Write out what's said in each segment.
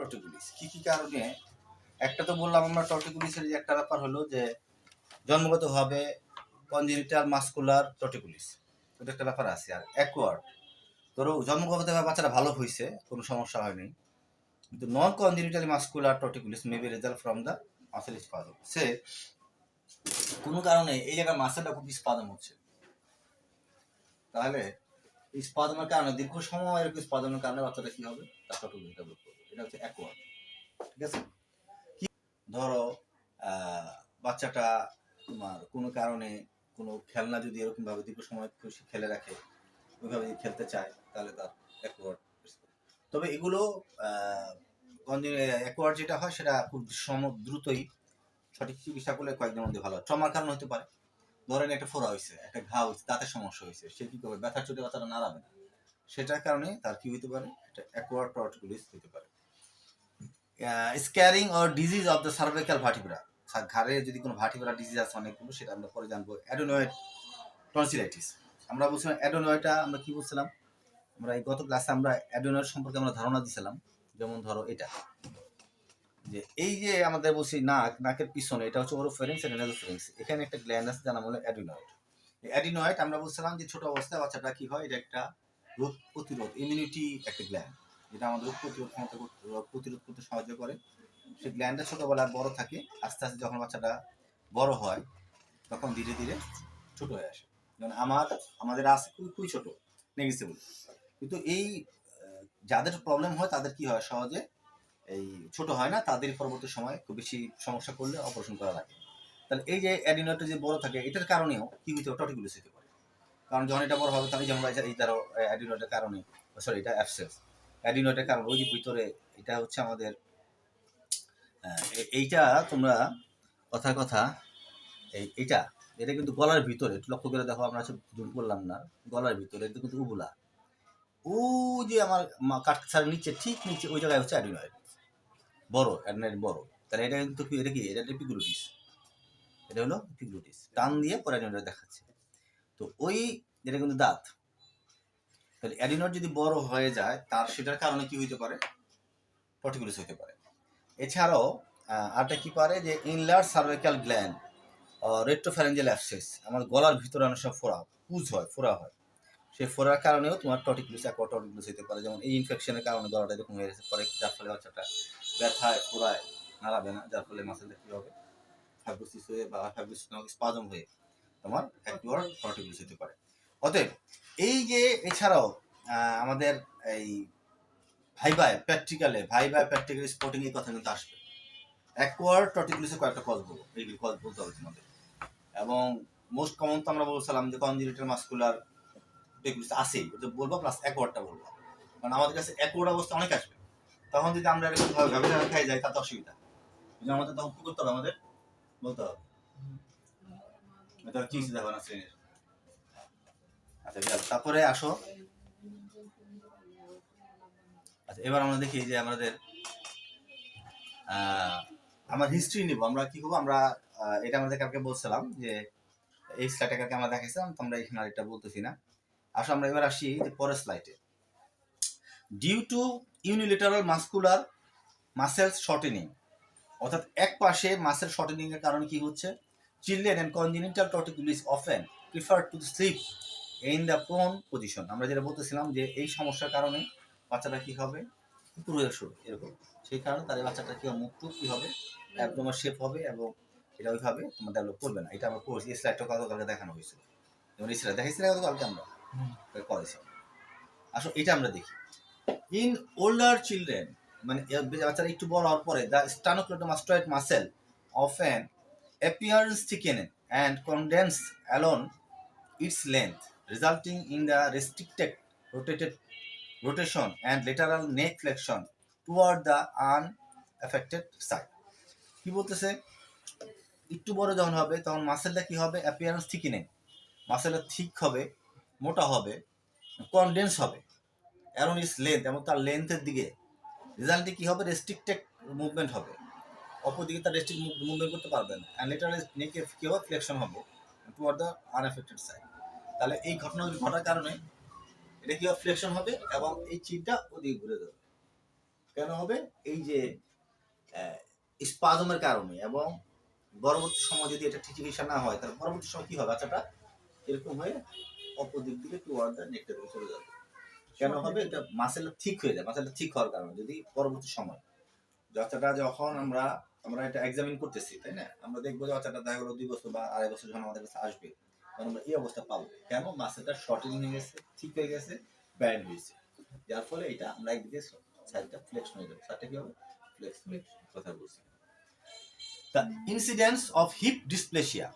Torticollis কি কি কারণে? একটা তো বললাম আমরা টর্টিকুলিসের যে একটা ব্যাপার হলো যে জন্মগতভাবে কনজেনিটাল মাস্কুলার টর্টিকুলিস এটা একটা ব্যাপার আছে, আর অ্যাকোয়ার্ড ধরো জন্মগতভাবে বাচ্চাটা ভালো হয়েছে কোনো সমস্যা হয়নি, কিন্তু non congenitally muscular torticollis may be result from the muscle spasm সে, কোনো কারণে এই জায়গায় মাসেলটা খুব স্পাজম হচ্ছে। তাহলে স্পাজমের কারণে দীর্ঘ সময় এরকম স্পাজমের কারণে বাচ্চাটা কি হবে? তার টর্টিকুলিস ডেভেলপ করবে। এটা হচ্ছে অ্যাকোয়ার্ড ঠিক আছে? কি ধরো বাচ্চাটা তোমার কোনো কারণে কোনো খেলনা যদি এরকম ভাবে দীর্ঘ সময় খুশি খেলে রাখে, ওইভাবে যদি খেলতে চায়, তাহলে তার তবে এগুলো যেটা হয় সেটা খুব সম, দ্রুতই সঠিক চিকিৎসা করলে কয়েকদিনের মধ্যে ভালো ট্রমার কারণ হতে পারে। ধরেন একটা ফোড়া হয়েছে একটা ঘা হয়েছে দাঁতের সমস্যা হয়েছে সে কি করবে? ব্যথার চোটে বাচ্চাটা নাড়াবে না। সেটার কারণে তার কি হতে পারে? একটা অ্যাকোয়ার্ড টর্টিকুলিস হতে পারে। Scarring or disease of the cervical vertebra ঘাড়ে যদি কোনো ভার্টিব্রা ডিজিজ আছে অনেকগুলো সেটা আমরা পরে জানব। অ্যাডোনয়েড টনসিলাইটিস আমরা বলছিলাম অ্যাডোনয়েডটা আমরা কি বলছিলাম? আমরা এই গত ক্লাসে আমরা অ্যাডোনয়েড সম্পর্কে আমরা ধারণা দিছিলাম। যেমন ধরো এটা। যে এই যে আমাদের বলছি নাক, নাকের পিছনে, এটা হচ্ছে ওরোফেরিংস এটা নেজোফেরিংস এখানে একটা গ্ল্যান্ড আছে যার নাম হলো অ্যাডিনয়েড অ্যাডিনয়েড আমরা বলছিলাম যে ছোট অবস্থায় বাচ্চাটা কি হয়? এটা একটা রোগ প্রতিরোধ ইমিউনিটি একটা গ্ল্যান্ড যেটা আমাদের প্রতিরোধ ক্ষমতা প্রতিরোধ করতে সাহায্য করে। সেই গ্ল্যান্ডটা ছোটবেলায় বড় থাকে, আস্তে আস্তে যখন বাচ্চাটা বড় হয়, তখন ধীরে ধীরে ছোট হয়ে আসে। যেমন আমার, আমাদের আছে খুবই খুবই ছোট নেগেসিবল কিন্তু এই যাদের প্রবলেম হয় তাদের কি হয়? সহজে এই ছোট হয় না তাদের পরবর্তী সময় খুব বেশি সমস্যা করলে অপারেশন করা লাগে। তাহলে এই যে অ্যাডিনয়েডটা যে বড় থাকে, এটার কারণেও কি হতে টটিকুলিস হতে পারে। কারণ যখন এটা বড় হবে, তাহলে যেমন এই তারও অ্যাডিনয়েডের কারণে সরি এটা অ্যাবসেন্স অ্যাডিনয়েডের কারণে ওই যে ভিতরে এটা হচ্ছে আমাদের আহ, এইটা তোমরা কথা কথা এই এটা এটা কিন্তু গলার ভিতরে একটু লক্ষ্য করে দেখো আমরা জুম করলাম না গলার ভিতরে এটা কিন্তু উবুলা। ও যে আমার কাঠসার নিচে ঠিক নিচে ওই জায়গায় হচ্ছে অ্যাডিনয়েড বড় অ্যাডিনয়েড বড়। তাহলে এটা কিন্তু কি এটা কি এটা এপিগ্লুটিস এটা হলো এপিগ্লুটিস টান দিয়ে পরে অ্যাডিনয়েড দেখাচ্ছে। তো ওই যেটা কিন্তু দাঁত। তাহলে অ্যাডিনয়েড যদি বড় হয়ে যায় তার সেটার কারণে কি হইতে পারে? পর্টিকুলাস হতে পারে। এছাড়াও আহ, আরেকটা কি পারে যে ইনলার সার্ভাইকাল গ্ল্যান্ড রেট্রোফ্যারেঞ্জেল অ্যাপসেস আমার গলার ভিতরে অনেক সব ফোড়া পুজ হয় ফোড়া হয়। সেই ফোড়ার কারণেও তোমার টটিকুলিস অ্যাকোয়া টটিকুলিস হতে পারে। যেমন এই ইনফেকশনের কারণে গলাটা এরকম হয়ে গেছে। পরে যার ফলে বাচ্চাটা ব্যথায় ফোড়ায় নাড়াবে না। যার ফলে মাসেলটা কী হবে? ফাইব্রোসিস হয়ে বা ফাইব্রোসিস নামক স্পাজম হয়ে তোমার অ্যাকোয়ার টটিকুলিস হতে পারে। অতএব এই যে এছাড়াও আমাদের এই ভাইবায় প্র্যাকটিক্যালে ভাইবায় প্র্যাকটিক্যাল স্পোর্টিং এই কথা কিন্তু আসবে। অ্যাকোয়ার টটিকুলিসের কয়েকটা কজ বলব এইগুলি কজ বলতে হবে তোমাদের। এবং মোস্ট কমন তো আমরা বলছিলাম যে কনজিনিটাল মাস্কুলার টটিকুলিস আছেই ওটা বলব প্লাস অ্যাকোয়ারটা বলব। কারণ আমাদের কাছে অ্যাকোয়ার অবস্থা অনেক আসবে। তখন যদি আমরা এরকম ভাবে ভাবে খাই যাই তাতে অসুবিধা। আমাদের তখন কি করতে হবে আমাদের? বলতে হবে। এটা কি দেখো না শ্রেণির। আচ্ছা তারপরে আসো। আচ্ছা এবার আমরা দেখি যে আমাদের আমার হিস্ট্রি নিব। আমরা কি করব? আমরা এটা আমাদের কালকে বলছিলাম যে, এই স্লাইডটা কালকে আমরা তো আমরা এখানে আর এটা বলতেছি না। আসো, আমরা এবার আসি যে পরের স্লাইডে due to unilateral muscular muscles shortening অর্থাৎ এক পাশে মাসেল শর্টেনিং এর কারণে কি হচ্ছে? Children and congenital torticollis often prefer to sleep in the prone position আমরা যেটা বলতেছিলাম যে এই সমস্যার কারণে বাচ্চাটা কি হবে? হয়ে শুরু এরকম। সেই কারণে তাদের বাচ্চাটা কি হবে? মুখটু কি হবে? একদম শেপ হবে এবং এটা ওইভাবে তোমার ডেভেলপ করবে না। এটা আমরা করেছি এই স্লাইডটা গতকালকে দেখানো হয়েছিল যেমন এই স্লাইড দেখাইছি না গতকালকে আমরা। করেছি আসলে এটা আমরা দেখি। ইন ওল্ডার চিলড্রেন মানে বাচ্চারা একটু বড় হওয়ার পরে the sternocleidomastoid muscle often appears thickened and condensed along its length, resulting in the restricted, rotated, rotation and lateral neck flexion toward the unaffected side. কি বলতেছে? একটু বড় যখন হবে, তখন মাসেলটা কি হবে? অ্যাপিয়ারেন্স থিকিনিং মাসেলটা ঠিক হবে, মোটা হবে কনডেন্স হবে। অ্যারন ইস লেন্থ এবং তার লেন্থের দিকে রেজাল্টে কি হবে? রেস্ট্রিক্টেড মুভমেন্ট হবে। অপর দিকে তার রেস্ট্রিক্ট মুভমেন্ট করতে পারবে না। অ্যান্ড লেটার নেকে কি হবে? ফ্লেকশন হবে টুয়ার্ড দ্য আনএফেক্টেড সাইড তাহলে এই ঘটনা ঘটার কারণে এটা কি ফ্লেকশন হবে এবং এই চিনটা ওদিকে ঘুরে যাবে। কেন হবে? এই যে স্পাজমের কারণে এবং পরবর্তী সময় যদি এটা চিকিৎসা না হয়, তাহলে পরবর্তী সময় কি হবে? বাচ্চাটা এরকম হয়ে অপোজিট দিকে টুয়ার্ড দ্য নেকটা দিকে চলে যাবে। কেন হবে? এটা মাসেলটা ঠিক হয়ে যায় মাসেলটা ঠিক হওয়ার কারণে যদি পরবর্তী সময়। বাচ্চাটা যখন আমরা আমরা এটা এক্সামিন করতেছি, তাই না? আমরা দেখব যে বাচ্চাটা দেখা গেলো দুই বছর বা আড়াই বছর যখন আমাদের কাছে আসবে আমরা এই অবস্থা পাবো। কেন? মাসেলটা শর্টিং হয়ে গেছে, ঠিক হয়ে গেছে ব্যান্ড হয়েছে। যার ফলে এটা আমরা একদিকে সাইডটা ফ্লেক্স হয়ে যাবে সাইডটা কি হবে? ফ্লেক্স কথা বলছি। The incidence of hip dysplasia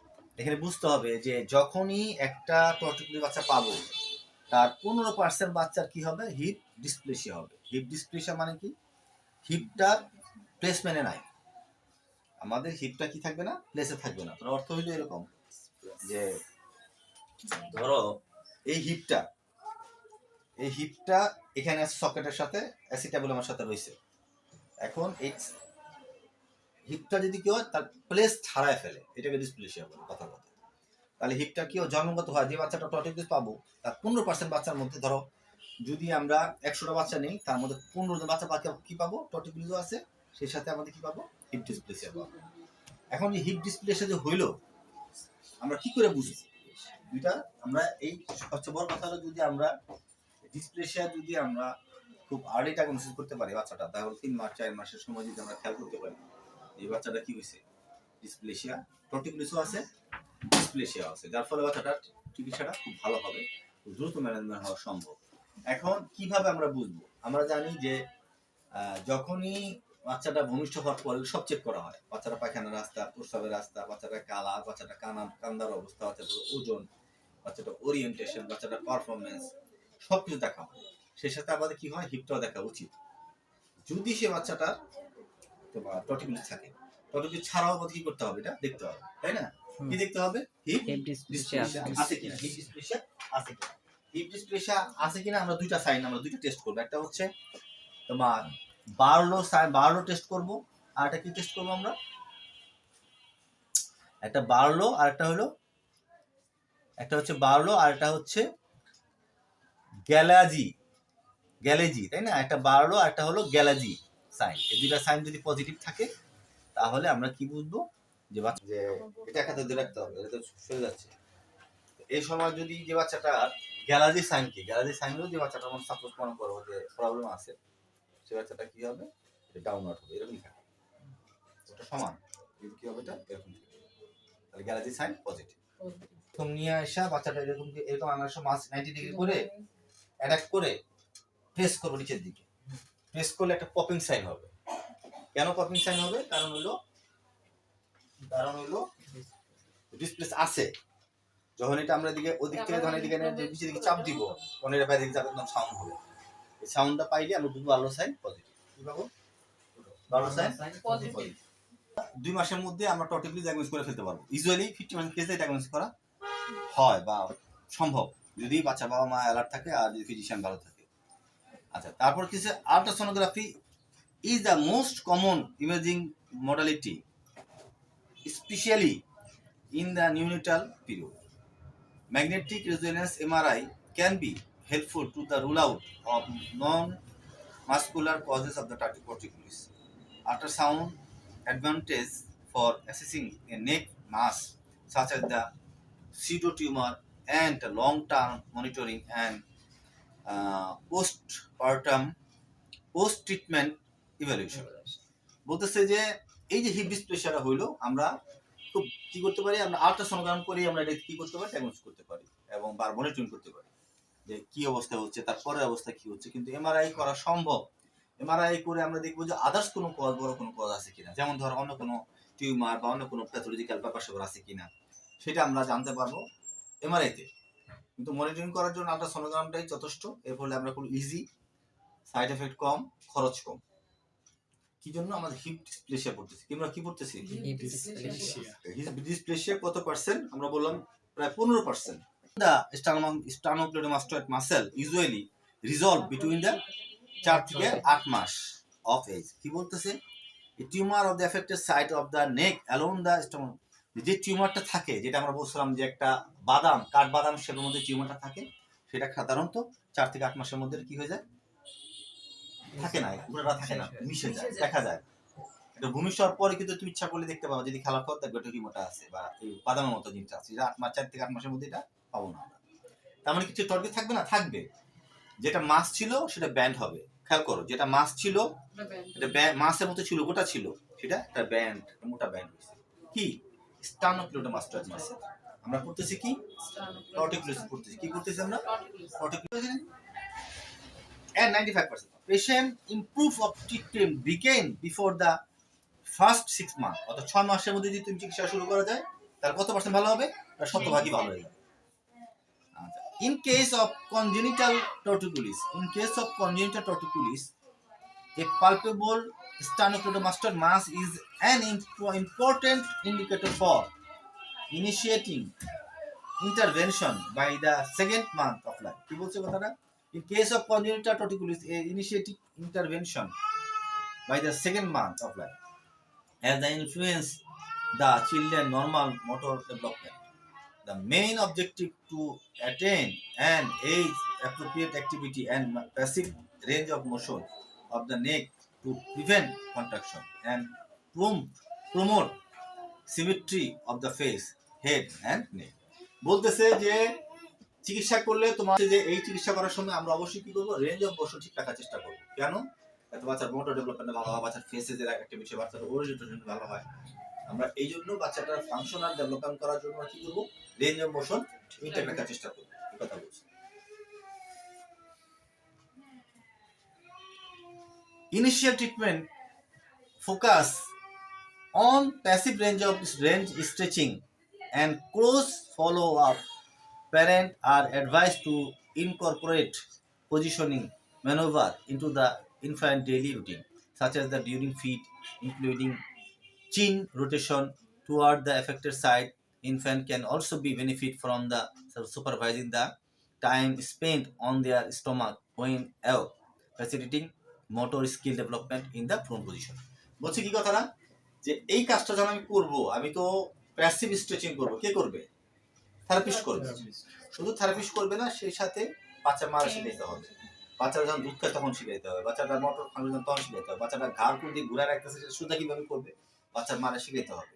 এখানে বুঝতে হবে যে যখনই একটা টর্টিকুলি বাচ্চা পাবো, তার পনেরো পার্সেন্ট বাচ্চার কি হবে? হিপ ডিসপ্লেশিয়া হবে। হিপ ডিসপ্লেশিয়া মানে কি? হিপটা প্লেসমেন্টে নাই। আমাদের হিপটা কি থাকবে না? প্লেসে থাকবে না। তার অর্থ হইল এরকম যে ধরো, এই হিপটা এই হিপটা এখানে সকেটের সাথে অ্যাসিটাবুলামের সাথে রয়েছে। এখন এই হিপটা যদি কেউ তার প্লেস ছাড়ায় ফেলে। এটাকে ডিসপ্লেশিয়া বলে, কথা কথা তাহলে হিপটা কেউ জন্মগত হয়। যে বাচ্চাটা টটিক পাবো, তার পনেরো পার্সেন্ট বাচ্চার মধ্যে ধরো, যদি আমরা একশোটা বাচ্চা নেই, তার মধ্যে পনেরো জন বাচ্চা বাচ্চা কি পাবো? টটিক আছে, সেই সাথে আমাদের কি পাবো? হিপ ডিসপ্লেসিয়া পাবো। এখন এই হিপ ডিসপ্লেসিয়া যে হইল, আমরা কি করে বুঝি দুইটা। আমরা এই সবচেয়ে বড় যদি আমরা ডিসপ্লেসিয়া যদি আমরা খুব আর্লি ডায়াগনোসিস করতে পারি বাচ্চাটা, তাহলে তিন মাস, চার মাসের সময় যদি আমরা খেয়াল করতে পারি, এই বাচ্চাটা কি হয়েছে? প্রোটিকুলিসও আছে আছে, যার ফলে বাচ্চাটার চিকিৎসাটা খুব ভালো হবে দ্রুত ম্যানেজমেন্ট হওয়া সম্ভব। এখন কীভাবে আমরা বুঝব? আমরা জানি যে যখনই বাচ্চাটা ভূমিষ্ঠ হওয়ার পরে সব চেক করা হয়। বাচ্চাটা পায়খানার রাস্তা, প্রস্রাবের রাস্তা বাচ্চাটা কালা বাচ্চাটা কানা, কান্দার অবস্থা, বাচ্চাটার ওজন বাচ্চাটা ওরিয়েন্টেশন বাচ্চাটা পারফরমেন্স সব কিছু দেখা হয়। সেই সাথে আমাদের কি হয়? হিপটাও দেখা উচিত। যদি সে বাচ্চাটার তোমার টটিকুলিস থাকে টটিকুলিস ছাড়াও আমাদের কি করতে হবে এটা? দেখতে হবে তাই না? কি দেখতে হবে? হিপ আছে। কিনা? হিপ ডিসপ্লেসিয়া আছে কিনা? হিপ আছে কিনা? আমরা দুইটা সাইন আমরা দুইটা টেস্ট করব। একটা হচ্ছে তোমার বার্লো সাইন বার্লো টেস্ট করব আর একটা কি টেস্ট করব আমরা? একটা বার্লো আর একটা হলো একটা হচ্ছে বার্লো আর একটা হচ্ছে গ্যালাজি গ্যালেজি তাই না? একটা বার্লো আর একটা হলো গ্যালাজি সাইন। এই দুইটা সাইন যদি পজিটিভ থাকে তাহলে আমরা কি বুঝব? যে বাচ্চা যে এটা একটা ধরে রাখতে হবে এটা তো সরে যাচ্ছে। এই সময় যদি যে বাচ্চাটা গ্যালাজি সাইন কি? গ্যালাজি সাইন হলো যে বাচ্চাটা আমার সাপোজ মনে করো যে প্রবলেম আছে সে বাচ্চাটা কি হবে? ডাউনওয়ার্ড হবে এরকম থাকে। ওটা সমান। কি হবে এটা? এরকম থাকে। তাহলে গ্যালাজি সাইন পজিটিভ প্রথম নিয়ে আসা বাচ্চাটা এরকম এরকম আনার সময় মাস নাইনটি ডিগ্রি করে অ্যাটাক করে প্রেস করব নিচের দিকে। প্রেস করলে একটা পপিং সাইন হবে। কেন পপিং সাইন হবে? কারণ হলো কারণ হলো ডিসপ্লেস আছে। যখন এটা আমরা দিকে ওদিক থেকে এদিকে এনে নিচের দিকে চাপ দিব তখন এটা বাইরে দিকে চাপ একদম সাউন্ড হবে। এই সাউন্ডটা পাইলে আমরা বুঝব আলো সাইন পজিটিভ কি পাবো সাইন পজিটিভ দুই মাসের মধ্যে আমরা টটিকলি ডায়াগনোস করে ফেলতে পারব। ইউজুয়ালি ফিফটি পার্সেন্ট কেসে ডায়াগনোস করা হয় বা সম্ভব যদি বাচ্চা বাবা মা অ্যালার্ট থাকে আর যদি ফিজিশিয়ান ভালো থাকে আচ্ছা তারপর কিছু ultrasonography is the most common imaging modality especially in the neonatal period. Magnetic resonance MRI can be helpful to the rule out of non-muscular causes of the torticollis. Ultrasound advantage for assessing a neck mass such as the pseudotumor and long-term monitoring and uh, postpartum post-treatment evaluation. বলতেছে যে এই যে heap ডিসপ্লেশিয়াটা হইল আমরা খুব কি করতে পারি? আমরা আল্ট্রাসোনোগ্রাম করে আমরা এটা কি করতে পারি? ডায়াগনোস করতে পারি এবং বার মনিটরিং করতে পারি। যে কি অবস্থা হচ্ছে তার পরের অবস্থা কি হচ্ছে? কিন্তু এমআরআই করা সম্ভব। এমআরআই করে আমরা দেখব যে আদার্স কোনো কজ বড় কোনো কজ আছে কিনা। যেমন ধর অন্য কোনো টিউমার বা অন্য কোনো প্যাথোলজিক্যাল ব্যাপার স্যাপার আছে কিনা। সেটা আমরা জানতে পারব এমআরআইতে কিন্তু মনিটরিং করার জন্য আল্ট্রাসোনোগ্রামটাই যথেষ্ট এর ফলে আমরা খুব ইজি সাইড এফেক্ট কম খরচ কম। কি জন্য? আমাদের হিপ ডিসপ্লেশিয়া পড়তেছি। আমরা কি পড়তেছি? হেপ ডিসপ্লেসিয়া ডিসপ্লেশিয়া কত পার্সেন্ট আমরা বললাম প্রায় পনেরো percent the sternocleidomastoid muscle usually resolve between the চার থেকে আট মাস অফ এজ কি বলতেছে? Tumour of the affected side of the neck alone the stone যে টিউমারটা থাকে যেটা আমরা বলছিলাম যে একটা বাদাম কাঠ বাদাম সেটার মধ্যে টিউমারটা থাকে সেটা সাধারণত চার থেকে আট মাসের মধ্যে কি হয়ে যায়? থাকে না পুরোটা থাকে না মিশে যায় দেখা যায়। এটা ভূমিষ্ঠ পরে কিন্তু তুমি ইচ্ছা করলে দেখতে পাবো যদি খেলা কর দেখবে একটা রিমোটা আছে বা এই বাদামের মতো জিনিসটা আছে এটা আট মাস চার থেকে আট মাসের মধ্যে এটা পাবো না আমরা। তার মানে কিছু টর্গে থাকবে না? থাকবে। যেটা মাছ ছিল সেটা ব্যান্ড হবে। খেয়াল করো যেটা মাছ ছিল এটা ব্যান্ড মাছের মতো ছিল গোটা ছিল সেটা একটা ব্যান্ড মোটা ব্যান্ড হয়েছে। কি? স্টানোক্লোটা মাস্টার মাছ আমরা করতেছি কি টর্টিকুলাস করতেছি কি করতেছি আমরা টর্টিকুলাস and 95%. Patient improve of treatment began before the first six months. অর্থাৎ ছয় মাসের মধ্যে যদি তুমি চিকিৎসা শুরু করা যায় তাহলে কত পার্সেন্ট ভালো হবে তার শতভাগই ভালো হয়ে যাবে in case of congenital torticollis in case of congenital torticollis a palpable sternocleidomastoid mass is an imp- important indicator for initiating intervention by the second month of life in case of congenital torticollis initiating intervention by the second month of life as the influence the children normal motor development the main objective to attain an age appropriate activity and passive range of motion of the neck to prevent contraction and prom- promote symmetry of the face, head and neck. বলতেছে যে চিকিৎসা করলে তোমার যে এই চিকিৎসা করার সময় আমরা অবশ্যই কি করব? রেঞ্জ অফ মোশন ঠিক রাখার চেষ্টা করব। কেন? এত বাচ্চার মোটর ডেভেলপমেন্ট ভালো হয়, বাচ্চার ফেসে যে অ্যাক্টিভিটি বাচ্চার ওরিয়েন্টেশন ভালো হয়। আমরা এই জন্য বাচ্চাটার ফাংশনাল ডেভেলপমেন্ট করার জন্য কি করব? রেঞ্জ অফ মোশন ঠিক রাখার চেষ্টা করব। কথা বলছি। Initial treatment focus on passive range of range stretching and close follow up parent are advised to incorporate positioning maneuver into the infant daily routine such as the during feed including chin rotation toward the affected side infant can also be benefit from the supervising the time spent on their stomach when ill facilitating motor skill development in the front position বলছি কি কথাটা? যে এই কাজটা যখন আমি করব আমি তো প্যাসিভ স্ট্রেচিং করব কে করবে? থেরাপিস্ট করবে। শুধু থেরাপিস্ট করবে না সেই সাথে বাচ্চা মারা শিখাইতে হবে। বাচ্চারা যখন দুধ খায় তখন শিখাইতে হবে। বাচ্চাটা মোটর ফাংশন তখন শিখাইতে হবে। বাচ্চাটা ঘাড় কোন দিকে ঘুরে রাখতেছে সেটা সুদা কীভাবে করবে? বাচ্চার মারা শিখাইতে হবে।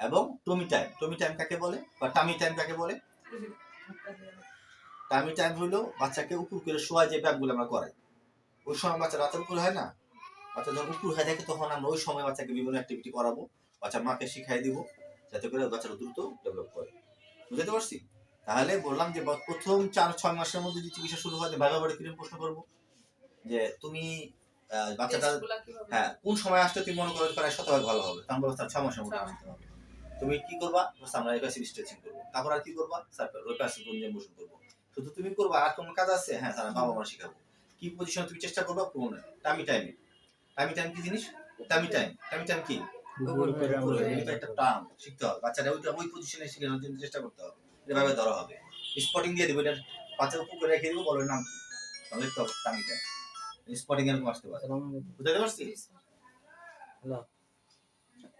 এবং টমি টাইম টমি টাইম কাকে বলে? বা টামি টাইম কাকে বলে? টামি টাইম হলো বাচ্চাকে উপর করে শোয়া যে ব্যাগগুলো আমরা করাই। ওই সময় বাচ্চা রাতের উপর হয় না? বাচ্চা যখন উপর হয়ে থাকে তখন আমরা ওই সময় বাচ্চাকে বিভিন্ন অ্যাক্টিভিটি করাবো। বাচ্চার মাকে শিখাই দিব যাতে করে বাচ্চারা দ্রুত ডেভেলপ করে। বুঝতে পারছি? তাহলে বললাম যে প্রথম চার ছয় মাসের মধ্যে যদি চিকিৎসা শুরু হয় ভালো বাড়ি কীরকম প্রশ্ন করব? যে তুমি আহ, বাচ্চাটা হ্যাঁ কোন সময় আসলে তুমি মনে করো প্রায় শতভাগ ভালো হবে? তখন বলব স্যার ছ মাসের মধ্যে আসতে হবে। তুমি কি করবা? আমরা এপাসিভ স্ট্রেচিং করব। তারপর আর কি করবা? স্যার গুঞ্জন বসে করব। শুধু তুমি করবা? আর কোনো কাজ আছে? হ্যাঁ স্যার বাবা মা শিখাবো। কি পজিশন তুমি চেষ্টা করবা পুরো টামি টাইমে টামি টাইম কি জিনিস? টামি টাইম টামি টাইম কি? একটা টার্ম শিখতে হবে। বাচ্চারা ওইটা ওই পজিশনে শেখানোর জন্য চেষ্টা করতে হবে। এভাবে ধরা হবে। স্পটিং দিয়ে দেবো। এটা বাচ্চার উপর করে রেখে দেবো। বলো নাম কি? তাহলে তো টামি টাইম স্পটিং এরকম আসতে পারে। বুঝতে পারছি? Hello.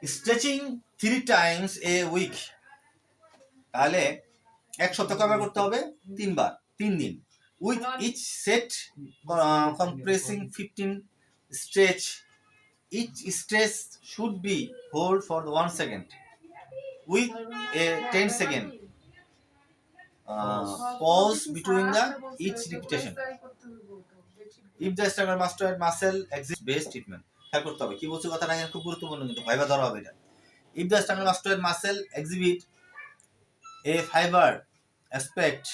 Stretching three times a week তাহলে এক সপ্তাহ কবার করতে হবে? তিনবার। তিন দিন। With each set compressing fifteen stretch each stretch should be hold for one second with a ten second pause between the each repetition. If the struggle master muscle exist best treatment খেয়াল করতে হবে কি বলছে কথাটা এখানে খুব গুরুত্বপূর্ণ কিন্তু ভাইবা ধরা হবে এটা। If the struggle master muscle exhibit a fibre aspect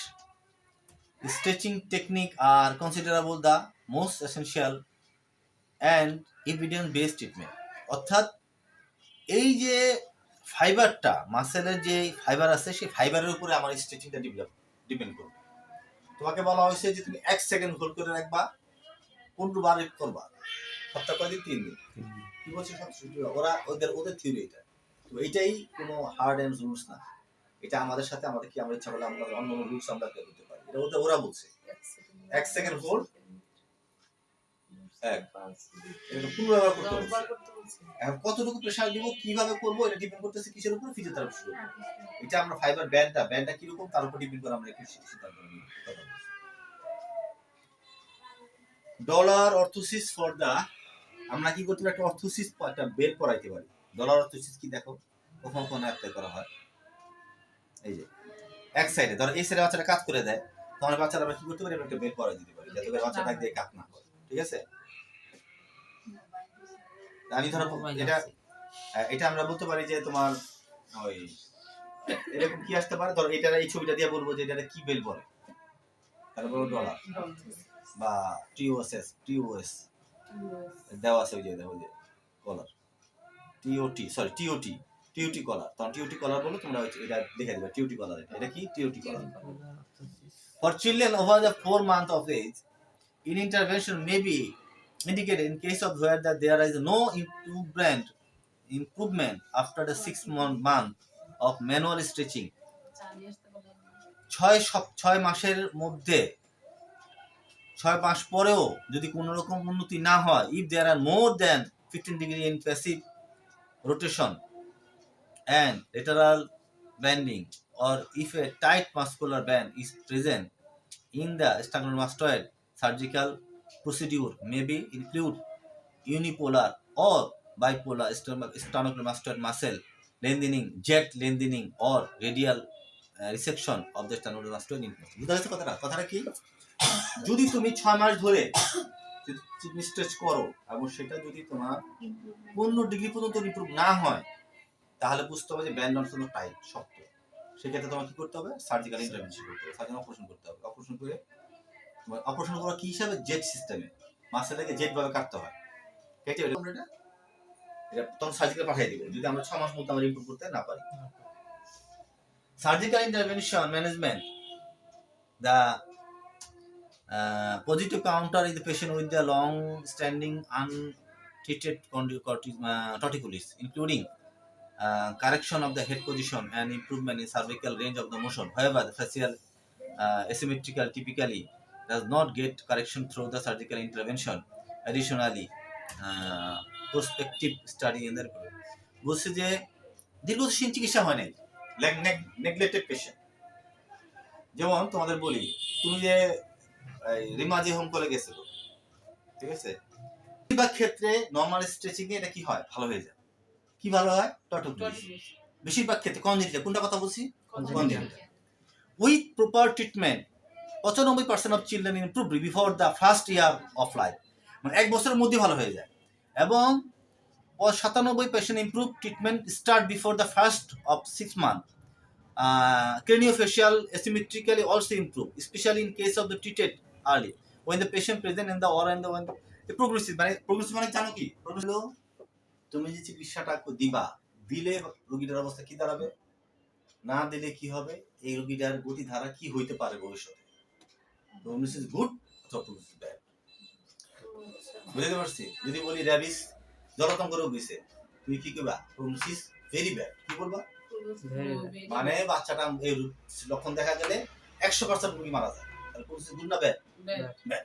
stretching technique are considerable the most essential and evidence based treatment অর্থাৎ এই যে ফাইবারটা মাসেলের যে ফাইবার আছে সেই ফাইবারের উপরে আমার স্ট্রেচিংটা ডেভেলপ ডিপেন্ড করবে। তোমাকে বলা হয়েছে যে তুমি এক সেকেন্ড হোল্ড করে রাখবা পনেরো বার করবা? সপ্তাহ কয়দিন? তিন দিন। কি বলছে ওরা ওদের ওদের থিওরি এটা। তো এইটাই কোনো হার্ড অ্যান্ড রুলস না। এটা আমাদের সাথে আমাদের কি আমরা ইচ্ছা করলে আমরা অন্য রুলস আমরা করতে পারি। এটা ওরা বলছে। এক সেকেন্ড হোল্ড এক। এটা পুরো করতে হবে এখন কতটুকু প্রেশার দিব কীভাবে করব এটা ডিপেন্ড করতেছে কিসের উপর ফিজিওথেরাপি শুরু এটা আমরা ফাইবার ব্যান্ডটা ব্যান্ডটা কীরকম তার উপর ডিপেন্ড করে আমরা একটু সিদ্ধান্ত নিই কথা বলছি। ডলার অর্থোসিস ফর দা আমরা কি করতে একটা অর্থোসিস একটা পড়াইতে পারি। ডলার অর্থোসিস কি দেখো? কখন অ্যাপ্লাই করা হয়। এই যে এক সাইডে ধরো এই সাইডে বাচ্চাটা কাজ করে দেয়। তখন বাচ্চারা আমরা কি করতে পারি? একটা বের পড়াই দিতে পারি যাতে করে বাচ্চাটা দিয়ে কাজ না করে ঠিক আছে? আমি ধরো এটা এটা আমরা বলতে পারি যে তোমার ওই এরকম কি আসতে পারে? ধরো এটা এই ছবিটা দিয়ে বলব যে এটা কি বেল বলে? তাহলে বলব ডলার। বা টিওএসএস টিওএস। দেওয়া আছে ওই যে ওই যে কলার টিওটি সরি টিওটি টিওটি কলার তখন টিওটি কলার বলো তোমরা এটা দেখে দেবে টিওটি কলার এটা। এটা কি? TOT collar For children over the four month of age, in intervention may be indicated in case of where that there is no improvement improvement after the six month of manual stretching. ছয় সপ ছয় মাসের মধ্যে ছয় মাস পরেও যদি কোনো রকম উন্নতি না হয় if there are more then fifteen degree in passive rotation and lateral bending or if a tight muscular band is present in the sternocleidomastoid surgical procedure may be include unipolar or bipolar sternocleidomastoid muscle lengthening jet lengthening or radial uh, of the sternocleidomastoid infant বুঝতে পারছ কথাটা কথাটা কি যদি তুমি ছয় মাস ধরে stretch করো এবং সেটা যদি তোমার পনেরো ডিগ্রি পর্যন্ত ইমপ্রুভ না হয় তাহলে বুঝতে হবে যে ব্যান্ড অংশ টাইট শক্ত সেক্ষেত্রে তোমার কি করতে হবে? সার্জিক্যাল ইন্টারভেনশন করতে হবে। সার্জন অপারেশন করতে হবে। অপারেশন করে অপারেশন করা কি হিসাবে? জেট সিস্টেমে মাসেলটাকে জেট ভাবে কাটতে হয়। কেটে এটা এটা তখন সার্জিক্যাল পাঠিয়ে দিব। যদি আমরা ছ মাস মধ্যে আমরা ইমপ্রুভ করতে না পারি। Surgical intervention management the positive counter is the patient with the long standing untreated condi- corti- correction of the head position and improvement in cervical range of the motion. However, the facial uh, asymmetrical typically does not get correction through the surgical intervention. Additionally, uh, prospective study in the বলছে যে দীর্ঘদিন চিকিৎসা হয় নাই neglected patient যেমন তোমাদের বলি তুমি যে রিমাজি হোম করে গেছিল ঠিক আছে বেশিরভাগ ক্ষেত্রে নর্মাল স্ট্রেচিং এটা কি হয় ভালো হয়ে যায় কি ভালো হয়? টটক বেশিরভাগ ক্ষেত্রে কনজিনিটা কোনটা কথা বলছি? উইথ প্রপার ট্রিটমেন্ট পঁচানব্বই percent of children improve before the first year of life মানে এক বছরের মধ্যে ভালো হয়ে যায়। এবং সাতানব্বই percent improve treatment start before the first of six month craniofacial asymmetrically also improve, especially in case of the treated early. When the patient present in the or and the when the progressive মানে progressive মানে জানো কি? Progressive হলো তুমি যে চিকিৎসাটা দিবা দিলে রোগীটার অবস্থা কি দাঁড়াবে? না দিলে কি হবে? এই রোগীটার গতি ধারা কি হইতে পারে ভবিষ্যতে? প্রগনোসিস গুড অথবা প্রগনোসিস ব্যাড বুঝতে পারছি? যদি বলি র্যাবিস জলতঙ্ক রোগ হইছে তুমি কি করবা? প্রগনোসিস ভেরি ব্যাড কি বলবা? মানে বাচ্চাটা এই লক্ষণ দেখা গেলে একশো পার্সেন্ট রোগী মারা যায়। তাহলে প্রগনোসিস গুড না ব্যাড ব্যাড